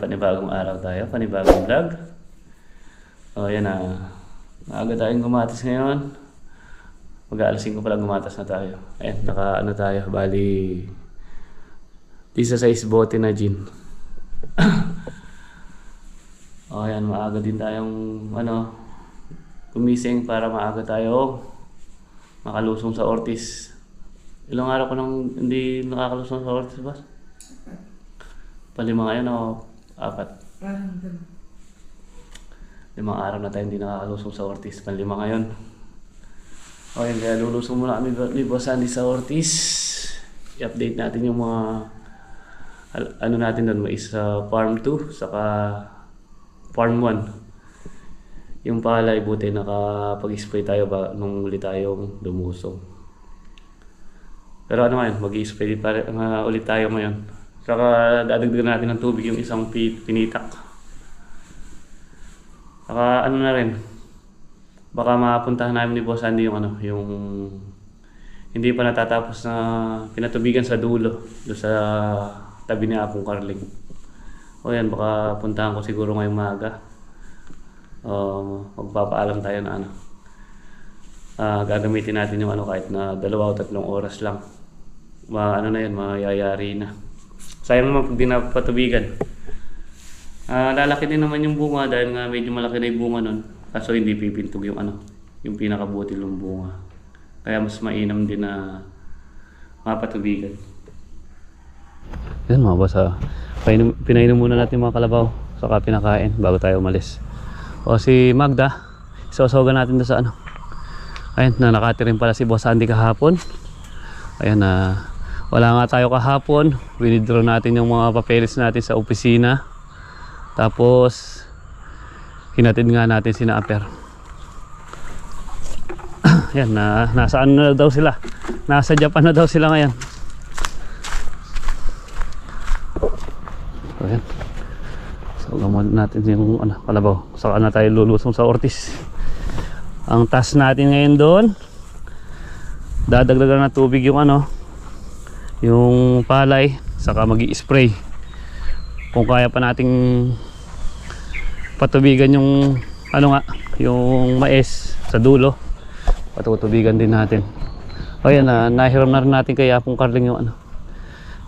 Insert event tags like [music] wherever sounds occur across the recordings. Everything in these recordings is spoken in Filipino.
panibagong araw tayo, panibagong vlog. O yan na, maaga tayong gumatas ngayon. Mag-aalasin ko pala gumatas na tayo. Ayan, naka ano tayo, bali... Tisa size bote na gin. [coughs] o yan, maaga din tayong ano, gumising para maaga tayo makalusong sa Ortiz. Ilang araw ko nang hindi nakakalusong sa Ortiz, boss? Palima ngayon o apat? Parang ganun. Limang araw na tayo hindi nakakalusong sa Ortiz. Panlima ngayon. O yun, kaya lulusong muna kami ni Boss Andy sa Ortiz. I-update natin yung mga ano natin doon, may isa Farm 2, saka Farm 1. Yung palay, buti nakapag-spray tayo ba nung uli tayong lumusong. Pero ano ngayon, mag-i-spray rin- nga ulit tayo ngayon. Saka dadagdagan natin ng tubig yung isang pi- pinitak. Saka ano na rin, baka mapuntahan namin ni Boss Andy yung ano, yung hindi pa natatapos na pinatubigan sa dulo, do sa tabi ni Apong Carling. O yan, baka puntahan ko siguro ngayong maga. Uh, magpapaalam tayo na ano. Ah, gagamitin natin yung ano kahit na dalawa o tatlong oras lang. Ma, ano na yan, mayayari na. Sayang naman pag di napatubigan. Ah, lalaki din naman yung bunga dahil nga medyo malaki na yung bunga nun. Kaso hindi pipintog yung ano, yung pinakabuti ng bunga. Kaya mas mainam din na mapatubigan. Yan mga boss ha. Pinainom muna natin mga kalabaw. Saka pinakain bago tayo umalis. O si Magda, isawasawagan natin doon sa ano. Ayun, na nakatirin pala si Boss Andy kahapon. Ayan na, wala nga tayo kahapon. Winidraw natin yung mga papeles natin sa opisina. Tapos, hinatid nga natin si Aper. [clears throat] Yan, na, nasa ano na daw sila. Nasa Japan na daw sila ngayon. So, yan. So, gamot natin yung ano, kalabaw. Saka na tayo lulusong sa Ortiz. Ang task natin ngayon doon, dadagdagan na tubig yung ano, yung palay, saka mag spray Kung kaya pa nating patubigan yung ano nga, yung mais sa dulo, patutubigan din natin. O na nahiram na rin natin kay Apong Carling yung ano,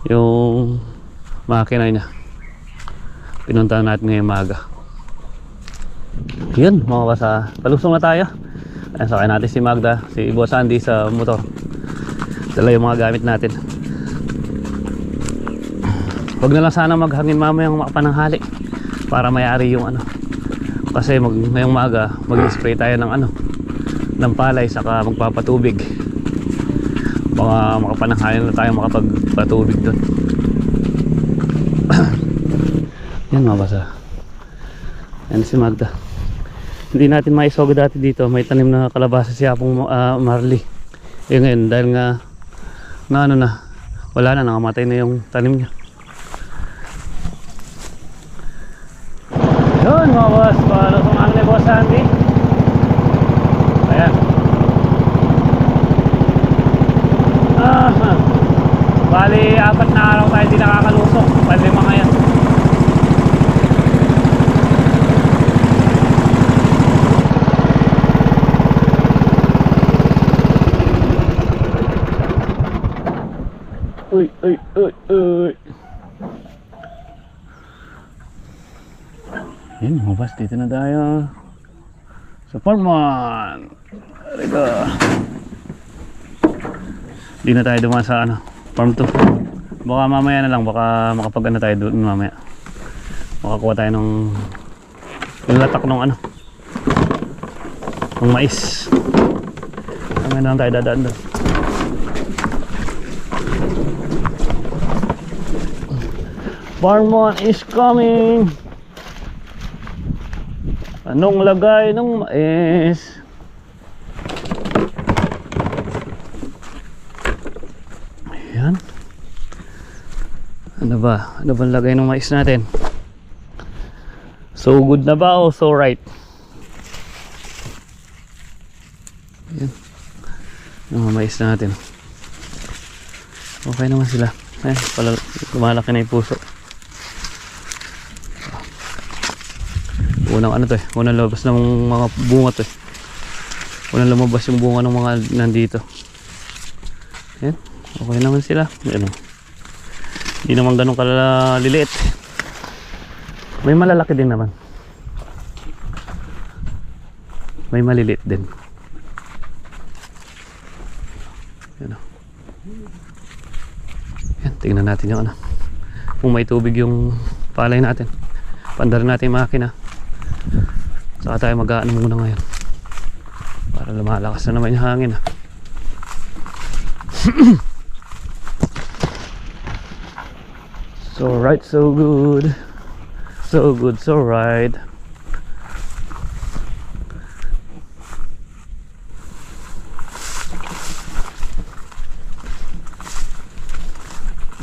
yung makina niya. Pinuntahan natin ngayong maga. Yun, mga kasa. Palusong na tayo. Ayan, sakay natin si Magda, si Boss Andy sa motor. Dala yung mga gamit natin. Huwag na lang sana maghangin mamayang makapananghali para mayari yung ano. Kasi mag, ngayong maga, mag-spray tayo ng ano, ng palay saka magpapatubig. Baka makapananghali na tayo makapagpatubig doon. [clears throat] Yan mga basa. Yan si Magda. Hindi natin maisogo dati dito. May tanim na kalabasa si Apong ah, Marley. Eh ngayon, dahil nga, na ano na, wala na, nakamatay na yung tanim niya. Yun mga boss, paano itong ang ni Boss Andy? Ayan. Ah, bali, apat na araw tayo hindi nakakalusok. Bali, mga yan. Uy, uy, uy, uy. Yan, mga boss, dito na tayo. Sa Farman. Riga. Di na tayo dumaan sa ano, farm 2. Baka mamaya na lang, baka makapag ano tayo doon mamaya. Makakuha tayo ng latak ng ano, ng mais. Na lang tayo dadaan doon. Farmon is coming! Anong lagay ng mais? Ayan. Ano ba? Ano ba lagay ng mais natin? So good na ba o so right? Ayan. Mga mais natin. Okay naman sila. Ayan, pala, lumalaki na yung puso. Unang ano to eh, unang labas ng mga bunga to eh. Unang lumabas yung bunga ng mga nandito. Ayan, okay naman sila. Ayan o. Hindi naman ganun kaliliit. May malalaki din naman. May maliliit din. Ayan o. Yan, tingnan natin yung ano. Kung may tubig yung palay natin. Pandarin natin yung makina. Saka tayo mag-aano muna ngayon. Para lumalakas na naman yung hangin. ah. [clears throat] so right, so good. So good, so right.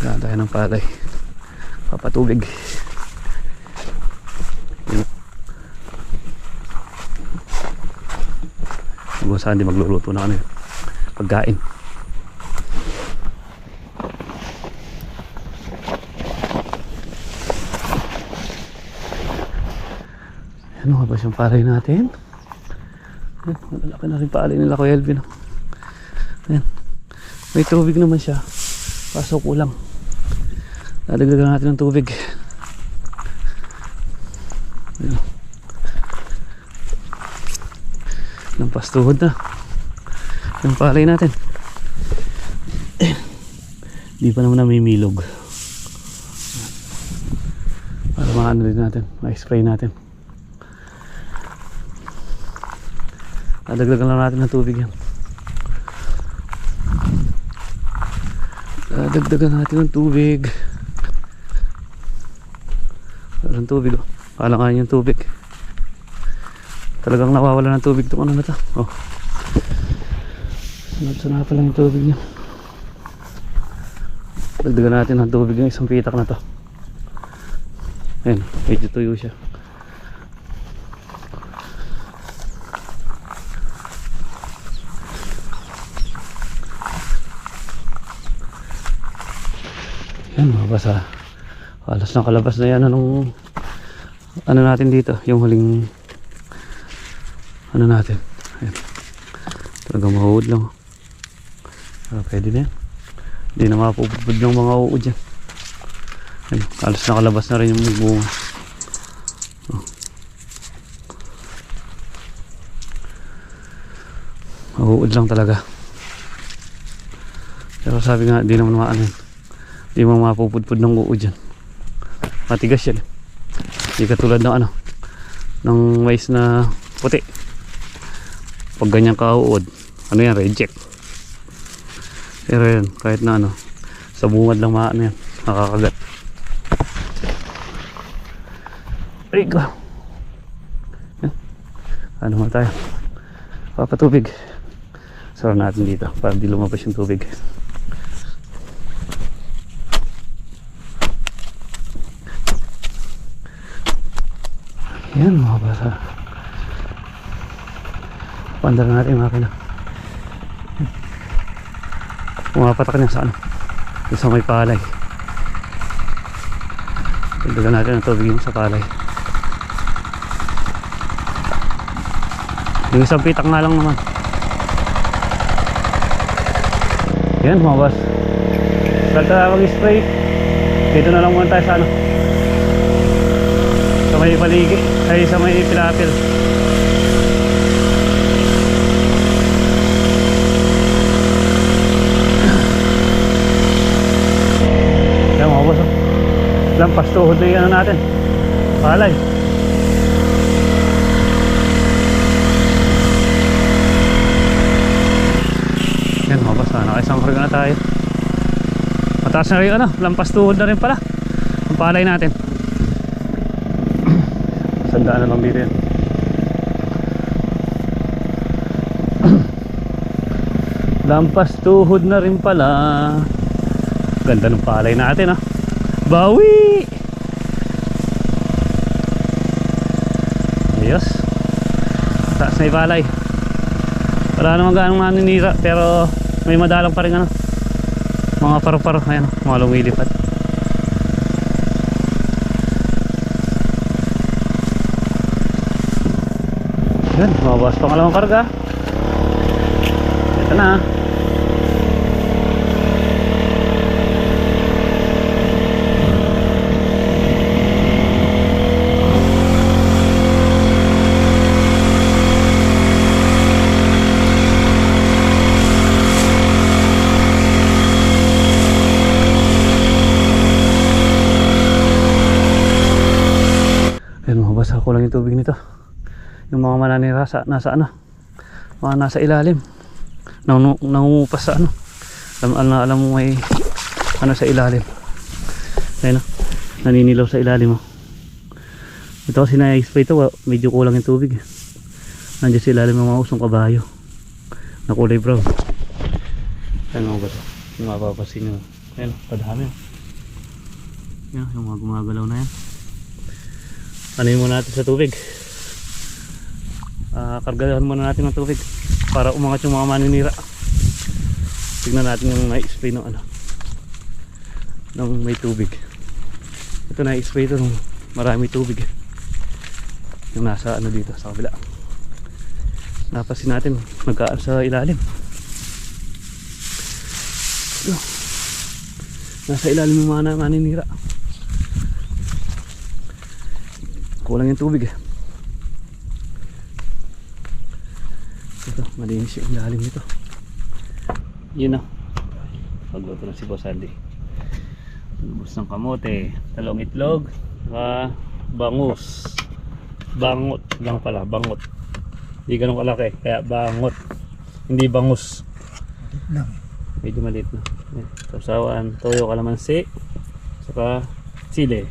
Ganda tayo ng palay. Papatubig. Kung saan di magluluto na ano yun. Pagkain. Ano nga ba siyang palay natin? Ayan, Malalaki na rin palay nila Kuya Elvin. oh. Ayan. May tubig naman siya. Kaso kulang. Dadagdagan natin ng tubig. Ayan. Lampas tuhod na. Yung palay natin. Di pa naman namimilog. Para maano rin natin. Ma-spray natin. Dadagdagan lang natin ng tubig yan. Dadagdagan natin ng tubig. Walang tubig oh. Kalangan yung tubig. Talagang nawawala ng tubig itong ano na to. Oh. Sunod-sunod pa lang yung tubig niya. Dagdagan natin ng tubig yung isang pitak na to. Ayan, medyo tuyo siya. Yan, mabasa. Halos na kalabas na yan anong ano natin dito, yung huling ano natin. Ayan. Talaga mahuhod lang. Ah, pwede na yan. Hindi na mapupupod ng mga uod yan. Ayan, halos nakalabas na rin yung bunga. Oh. Mahuhod lang talaga. Pero sabi nga, di naman maano yan. Di mo mapupudpud ng uod yan. Matigas yan. Hindi katulad ng ano, ng mais na puti. Pag ganyan kauod, ano yan, reject. Pero yan, kahit na ano, sa bungad lang maano yan, nakakagat. Yan. Ano nga tayo? Papatubig. Sara natin dito para di lumabas yung tubig. Yan mga basa. Pandar natin yung makina. Pumapatak niya sa ano. Sa may palay. Tigdagan natin ang tubig sa palay. Yung isang pitak nga lang naman. Yan mga boss. Saan tayo mag-spray? Dito na lang muna tayo sa ano. Sa may paligi. Ay sa may pilapil. Yan mga boss. oh. Lampas tuhod na yung ano natin. Palay. Yan ah, Nakaisang karga na tayo. Mataas na rin ano. Lampas na rin pala. Ang palay natin. [clears throat] Sandaan na lang dito yan. [clears throat] Lampas na rin pala. Ganda ng palay natin ah. Bawi! Ayos. Taas na palay. Wala namang ganong naninira pero may madalang pa rin ano. Mga paro-paro, ayan, mga lumilipad. Yan, mabawas pangalawang karga. Ito na. Ayun, mabasa ko lang yung tubig nito. Yung mga mananira sa, nasa ano, mga nasa ilalim. Nang, nangungupas sa ano. Alam, alam, alam mo may ano sa ilalim. Ayun, oh. naninilaw sa ilalim mo. Ito kasi na-spray ito, medyo kulang yung tubig. Nandiyan sa ilalim ng mga usong kabayo. Na kulay brown. Ayun mga bato. Yung mapapasin nyo. Ayun, padami. oh. Yan, yung mga gumagalaw na yan. Anin muna natin sa tubig. Ah, kargahan muna natin ng tubig para umangat yung mga maninira. Tignan natin yung na-spray ng ano ng may tubig. Ito na-spray ito ng marami tubig. Yung nasa ano dito sa kabila. Napasin natin magkaan sa ilalim. Nasa ilalim yung mga maninira. Kulang yung tubig eh. Ito, malinis yung ilalim nito. Yun na. Pagluto na si Boss Andy. Lubos ng kamote, talong itlog, saka bangus. Bangot lang pala, bangot. Hindi ganun kalaki, kaya bangot. Hindi bangus. Medyo maliit na. Ayan, Sausawan, toyo, kalamansi, saka sili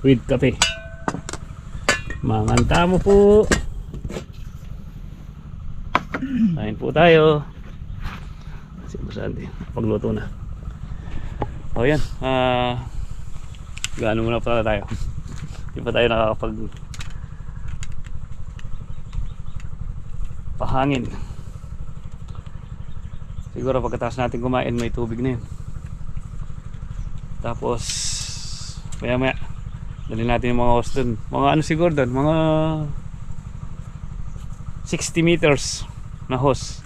with kape. Manganta mo po. Kain po tayo. Si Boss Andy, pagluto na. O yan, ah, gaano muna pala tayo. Hindi pa tayo nakakapag pahangin. Siguro pagkatapos natin kumain may tubig na yun. Tapos, maya maya, Dali natin yung mga hose dun. Mga ano siguro dun? Mga 60 meters na hose.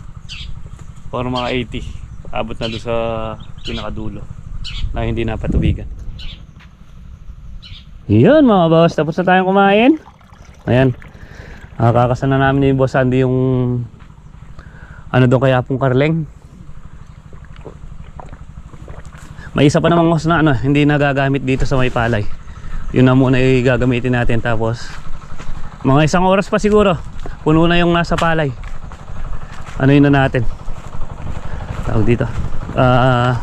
Or mga 80. Abot na doon sa pinakadulo. Na hindi napatubigan. Yun mga boss. Tapos na tayong kumain. Ayan. Nakakasa na namin ni Boss Andy yung ano doon kaya pong karleng. May isa pa namang hose na ano, hindi nagagamit dito sa may palay yun na muna yung gagamitin natin tapos mga isang oras pa siguro puno na yung nasa palay. Ano yun na natin? Tawag dito. Ah,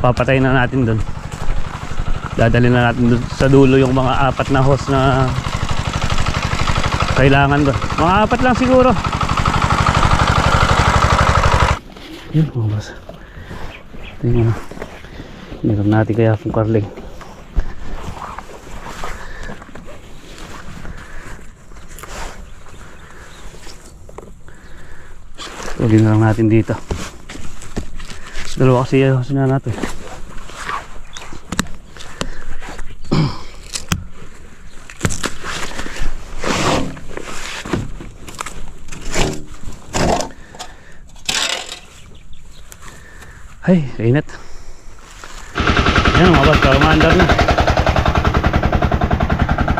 papatay na natin dun. Dadalhin na natin dun sa dulo yung mga apat na hose na kailangan doon mga apat lang siguro. Yun mga boss. Tingnan. Na Meron natin kaya kung karling Tuloy na lang natin dito. Dalawa kasi yung na natin. Ay, init. Yan, mga boss, kalamandar na.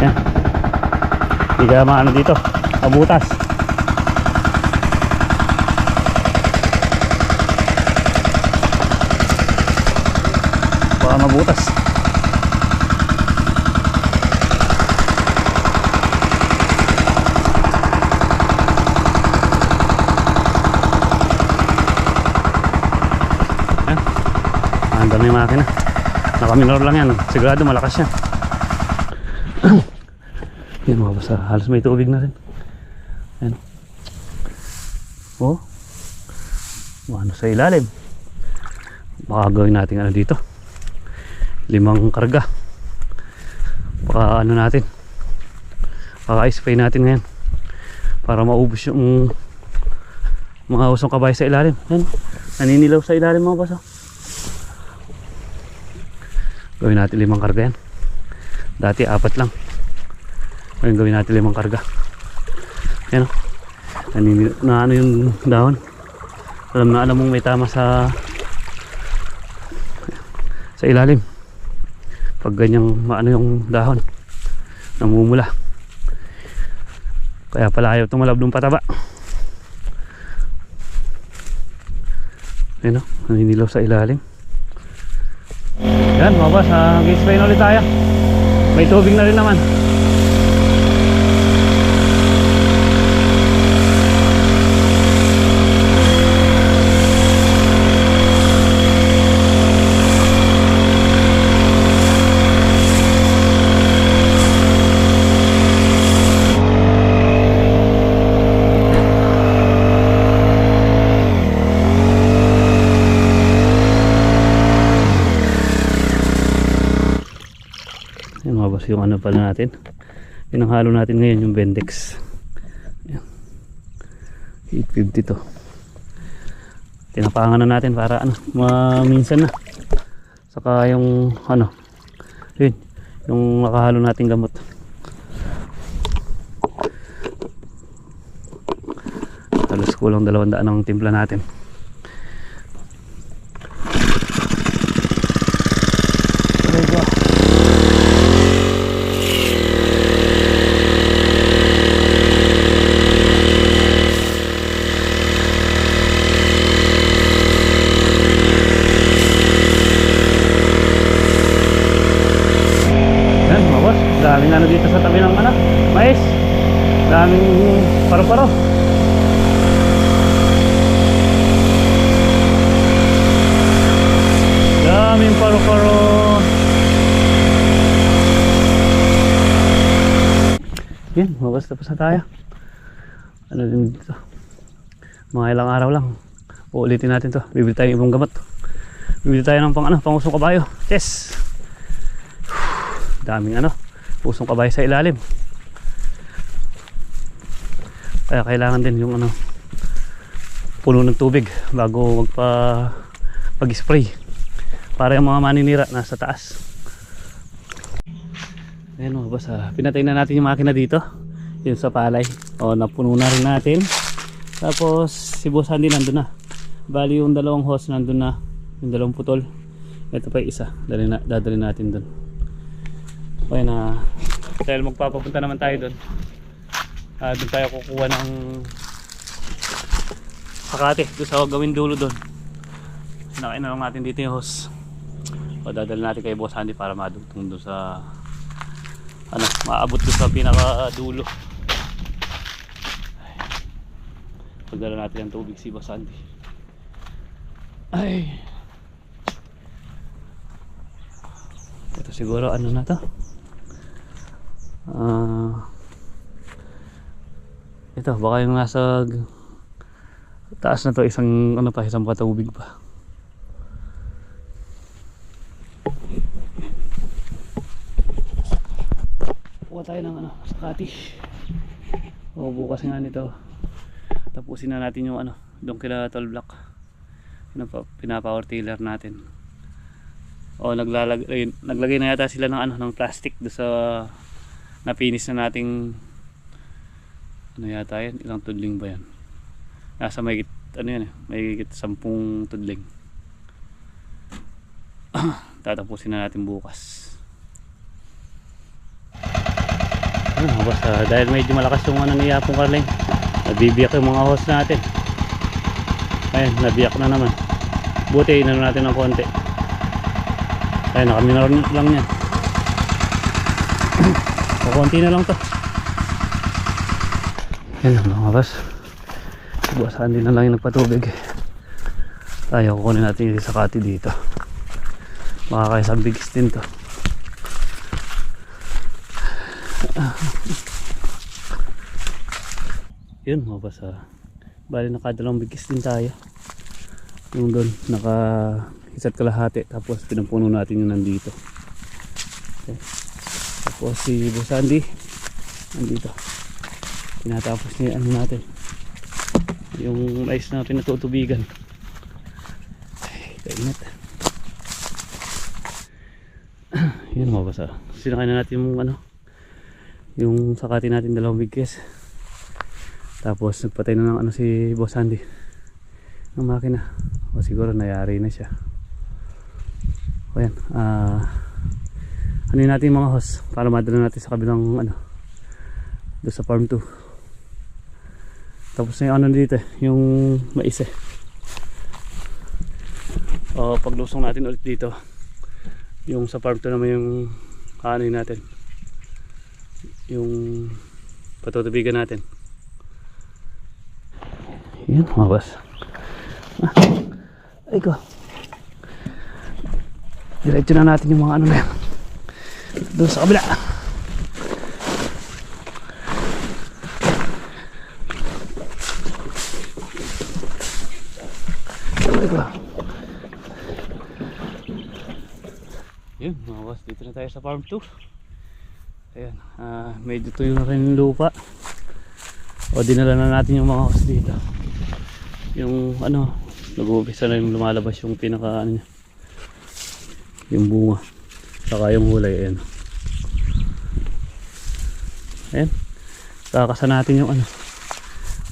Yan. Hindi ka maano dito. Mabutas. Baka mabutas. Andar na yung makina. Nakaminor lang yan. Sigurado malakas yan. [clears throat] Yan mga basta halos may tubig na rin. Yan oh. Ano sa ilalim? Baka gawin natin ano dito limang karga baka ano natin baka spray natin ngayon para maubos yung mga usong kabay sa ilalim yan naninilaw sa ilalim mga basa Gawin natin limang karga yan. Dati apat lang. Ngayon gawin natin limang karga. Yan o. Naninil- na ano yung dahon. Alam na alam mong may tama sa sa ilalim. Pag ganyang maano yung dahon. Namumula. Kaya pala ayaw tumalab ng pataba. Ayun o, naninilaw sa ilalim. Yan mga boss, uh, na ulit tayo. May tubig na rin naman. Boss, yung ano pala natin. Halo natin ngayon, yung Bendex. Yan. 850 to. Tinapangan na natin para ano, maminsan na. Saka yung ano, yun, yung nakahalo nating gamot. Talos kulang dalawang daan ang timpla natin. Aray ko. Yan, mga boss. Daming ano dito sa tabi ng ano, mais. Daming paro-paro. Daming paro-paro. Yan, mga boss. Tapos na tayo. Ano din dito? Mga ilang araw lang. Uulitin natin to. Bibili tayo ng ibang gamot. Bibili tayo ng pang ano, pang usong kabayo. Yes! daming ano pusong kabayo sa ilalim. Kaya kailangan din yung ano puno ng tubig bago magpa pag spray para yung mga maninira nasa taas. Ayan mga boss ah. pinatay na natin yung makina dito. Yun sa palay. O napuno na rin natin. Tapos si boss Andy nandun na. Bali yung dalawang hose nandun na. Yung dalawang putol. Ito pa yung isa. Dali na, dadali natin dun. Okay na dahil magpapapunta naman tayo doon. Ah, doon tayo kukuha ng Makati, doon sa gawin dulo doon. Nakain na lang natin dito yung hose. O dadalhin natin kay Boss Andy para madugtong doon sa ano, maabot doon sa pinaka dulo. Pagdala natin ang tubig si Boss Andy. Ay. Ito siguro ano na to? Ah. ito, baka yung nasa taas na to isang ano pa, isang patubig pa. Kuha tayo ng ano, sakati. O bukas nga nito. Tapusin na natin yung ano, doon kila 12 block. Pinapa, pinapower tiller natin. O naglalagay naglagay na yata sila ng ano ng plastic do sa napinis na nating ano yata yan ilang tudling ba yan nasa may ano yan eh? May 10 tudling. [clears throat] Tatapusin na natin bukas. Ano basta dahil medyo malakas yung ano ni Yapong Carlene nabibiyak yung mga host natin. Ayun nabiyak na naman. Buti inano natin ng konti. Ayun nakaminor lang yan o konti na lang to. Yan mga boss. Buwasan din na lang yung nagpatubig. Tayo kukunin natin yung sakati dito. Makakaisang bigis din to. Yun mga boss ah. bali nakadalawang bigis din tayo. Yung doon naka isa't kalahati tapos pinampuno natin yung nandito. Okay. Tapos si Boss Andy nandito tinatapos niya ano natin yung mais na pinatutubigan ay kainat boss ah. Sinakay na natin yung ano, yung sakati natin dalawang bigkes. Tapos nagpatay na ng ano si Boss Andy ng makina. O siguro nayari na siya. O yan, ah ano natin mga hose para madala natin sa kabilang ano doon sa farm 2 tapos na yung ano dito yung mais eh o paglusong natin ulit dito. Yung sa farm 2 naman yung ano natin. Yung patutubigan natin. Yun mga boss. Ah, ay ko. Diretso na natin yung mga ano na yan doon sa kabila. Yun mga boss dito na tayo sa farm 2 ayan ah medyo tuyo na rin yung lupa. O dinala na natin yung mga host dito. Yung ano nag-uumpisa na yung lumalabas yung pinaka ano niya yung bunga saka yung hulay ayan. Ayan. Kakasa natin yung ano.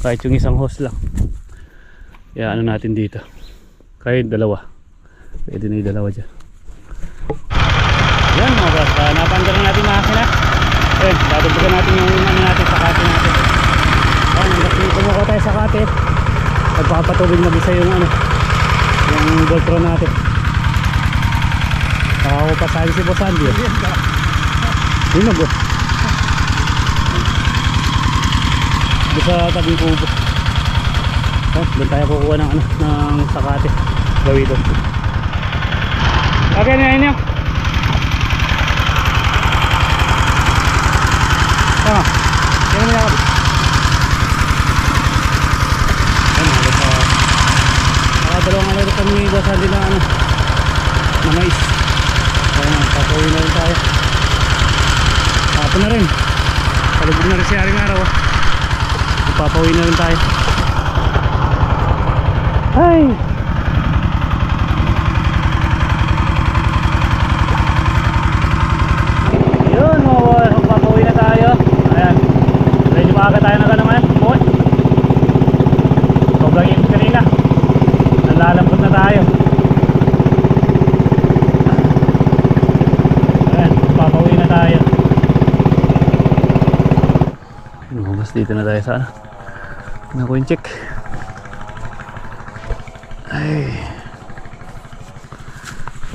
Kahit yung isang host lang. Kaya ano natin dito. Kahit dalawa. Pwede na yung dalawa dyan. Yan mga boss. Uh, napandar na natin makina. Ayun dadagdagan natin yung ano natin sa kate natin. Ayun hanggang kumuha tayo sa kate nagpapatubig na bisa yung ano yung Voltron natin Nakakapasali si Boss Andy. Sino ba? Doon sa tabing kubo. Oh, doon tayo kukuha ng ano, ng sakate. Gawi doon. Okay na yun yun. Tama. Yan. Ayun, halos sa... Nakadalawang alero kami Andy na ano, na mais. Papawin na rin tayo. Hapon na rin. Palubog na rin si Haring Araw. ah. Papawin na rin tayo. Ay! Yun, mga boy. Papawin na tayo. Ayan. Medyo maaga tayo na ganaman. Boy. Sobrang init kanina. Nalalambot na tayo. Ayan, papauwi na tayo. Lumabas dito na tayo sa ano. Ko yung check. Ay.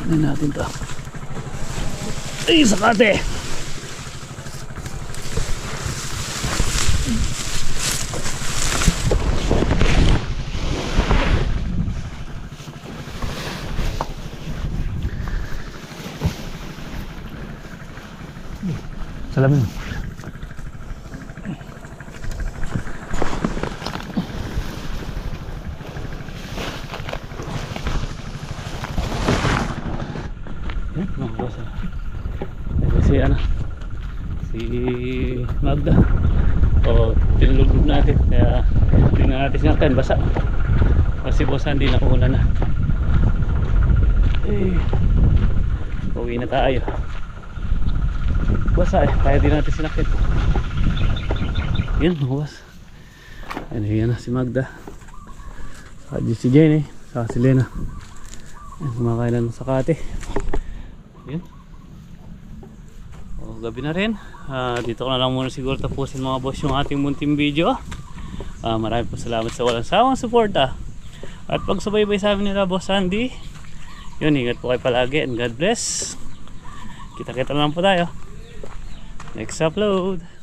Ano natin to? Ay, sakate! Salamin. Yan, mga boss. ah. Ito si ano, si Magda. O, tinulog natin. Kaya, hindi na natin sinaktan. Basa. Boss, hindi nakuuna na. Eh, uwi na tayo. Basa eh, kaya din natin sinakit. Yan, mga boss. Ayun, yan na si Magda. Saka si Jenny, saka si Lena. Kumakain na ng sakate. Yan. O, gabi na rin. Ah, dito ko na lang muna siguro tapusin mga boss yung ating munting video. Ah, maraming po salamat sa walang sawang suporta. At pagsubaybay sa amin nila Boss Andy. Yun, ingat po kayo palagi and God bless. Kita-kita lang po tayo. Next upload.